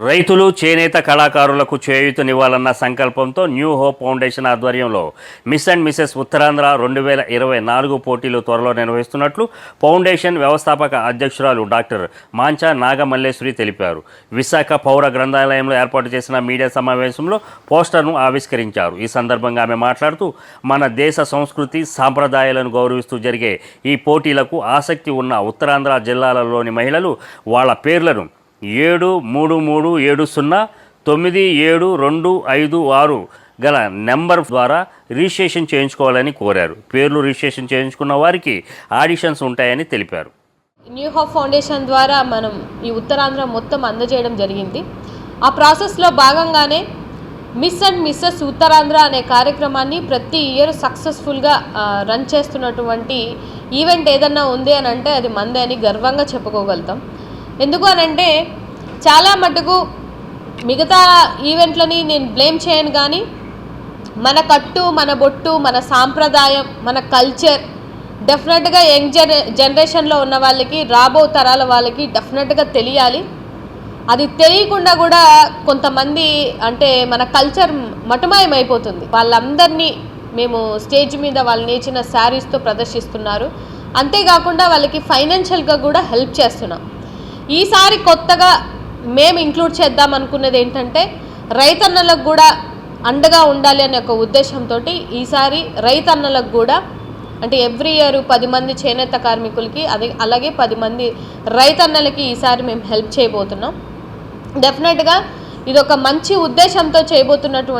రైతులు చేనేత కళాకారులకు చేయూతనివ్వాలన్న సంకల్పంతో న్యూ హోప్ ఫౌండేషన్ ఆధ్వర్యంలో మిస్ అండ్ మిసెస్ ఉత్తరాంధ్ర రెండు వేల ఇరవై నాలుగు పోటీలు త్వరలో నిర్వహిస్తున్నట్లు ఫౌండేషన్ వ్యవస్థాపక అధ్యక్షురాలు డాక్టర్ మాంచా నాగమల్లేశ్వరి తెలిపారు. విశాఖ పౌర గ్రంథాలయంలో ఏర్పాటు చేసిన మీడియా సమావేశంలో పోస్టర్ను ఆవిష్కరించారు. ఈ సందర్భంగా ఆమె మాట్లాడుతూ మన దేశ సంస్కృతి సాంప్రదాయాలను గౌరవిస్తూ జరిగే ఈ పోటీలకు ఆసక్తి ఉన్న ఉత్తరాంధ్ర జిల్లాలలోని మహిళలు వాళ్ళ పేర్లను ఏడు మూడు మూడు ఏడు సున్నా తొమ్మిది ఏడు రెండు ఐదు ఆరు గల నెంబర్ ద్వారా రిజిస్ట్రేషన్ చేయించుకోవాలని కోరారు. పేర్లు రిజిస్ట్రేషన్ చేయించుకున్న వారికి ఆడిషన్స్ ఉంటాయని తెలిపారు. న్యూ హాఫ్ ఫౌండేషన్ ద్వారా మనం ఈ ఉత్తరాంధ్ర మొత్తం అందజేయడం జరిగింది. ఆ ప్రాసెస్లో భాగంగానే మిస్ అండ్ మిస్సెస్ ఉత్తరాంధ్ర అనే కార్యక్రమాన్ని ప్రతి ఇయర్ సక్సెస్ఫుల్గా రన్ చేస్తున్నటువంటి ఈవెంట్ ఏదన్నా ఉంది అని అంటే అది మందే అని గర్వంగా చెప్పుకోగలుగుతాం. ఎందుకు అనంటే చాలా మటుకు మిగతా ఈవెంట్లని నేను బ్లేమ్ చేయను కానీ మన కట్టు మన బొట్టు మన సాంప్రదాయం మన కల్చర్ డెఫినెట్గా యంగ్ జన జనరేషన్లో ఉన్న వాళ్ళకి రాబో తరాల వాళ్ళకి డెఫినెట్గా తెలియాలి. అది తెలియకుండా కూడా కొంతమంది అంటే మన కల్చర్ మటుమాయం అయిపోతుంది వాళ్ళందరినీ మేము స్టేజ్ మీద వాళ్ళు నేర్చిన శారీస్తో ప్రదర్శిస్తున్నారు. అంతేకాకుండా వాళ్ళకి ఫైనాన్షియల్గా కూడా హెల్ప్ చేస్తున్నాం. ఈసారి కొత్తగా మేము ఇంక్లూడ్ చేద్దాం అనుకున్నది ఏంటంటే రైతన్నలకు కూడా అండగా ఉండాలి అనే ఒక ఉద్దేశంతో ఈసారి రైతన్నలకు కూడా అంటే ఎవ్రీ ఇయర్ పది మంది చేనేత కార్మికులకి అదే అలాగే పది మంది రైతన్నలకి ఈసారి మేము హెల్ప్ చేయబోతున్నాం. డెఫినెట్గా ఇది ఒక మంచి ఉద్దేశంతో చేయబోతున్నటువంటి